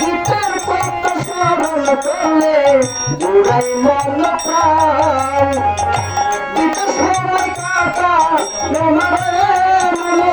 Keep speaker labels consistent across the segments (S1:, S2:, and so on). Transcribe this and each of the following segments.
S1: গীতার কথা স্মরণ করলে জুড়াই মন প্রাণ। গীতার সময় কাটা তোমারে মনো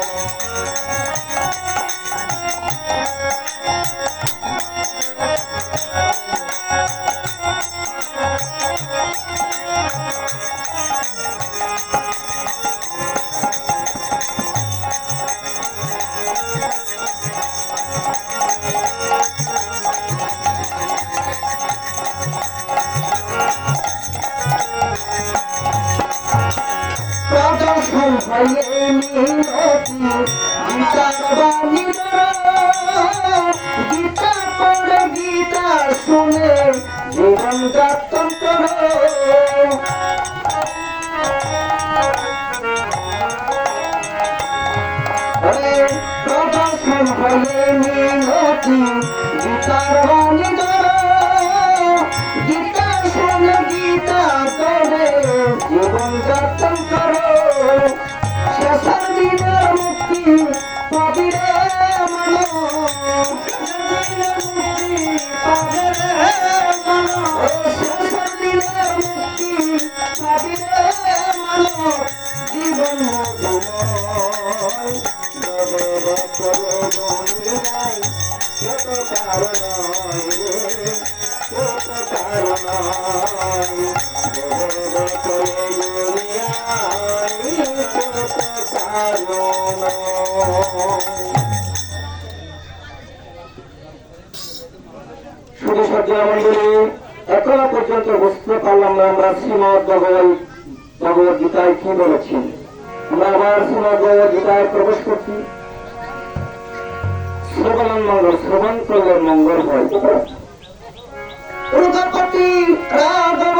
S1: গীতা পড়ে গীতা শুনে জীবন যাপন করো প্রদর্শন হয়ে মিনতি যাপন করো। শেষের দিনের মুক্তি পাবি রে মনো শেষের দিনের মুক্তি পাবি রে মনো জীবন মধুময় দবে রে করে দুনিয়ায় কত কারণ কত কারণ শুধু সজ্জা মন্ডলী, এখনও পর্যন্ত বুঝতে পারলাম না আমরা শ্রীমদ ভগবত ভগবত গীতায় কি বলেছি। আমরা আবার শ্রীমদ ভগবত গীতায় প্রবেশ করছি। শ্রবণ মঙ্গল, শ্রবণ করলে মঙ্গল হয়। প্রজাপতি রাঘব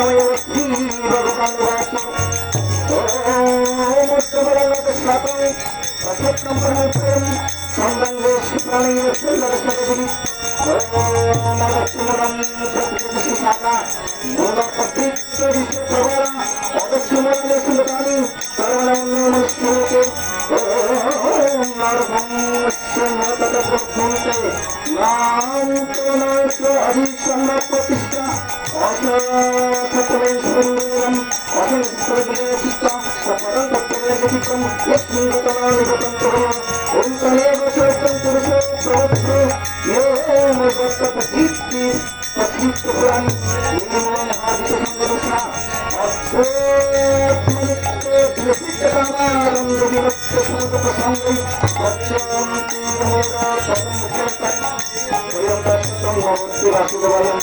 S1: পুরুষোত্তমে অস্থি ॐ तमेव श्रोत्रं पुरुषो प्रवक्तो यो मत्पथीत्ति पथीत्पुरान् नियमोनहादितसङ्गरुष्णा अत्रोत्मनित्ते विलसितकामारम्भविवत्सङ्गप्रसङ्गै अक्षयं तीनहोरा पथं श्रोत्रं वयं तत्सं भवन्ति वासुदेवालम्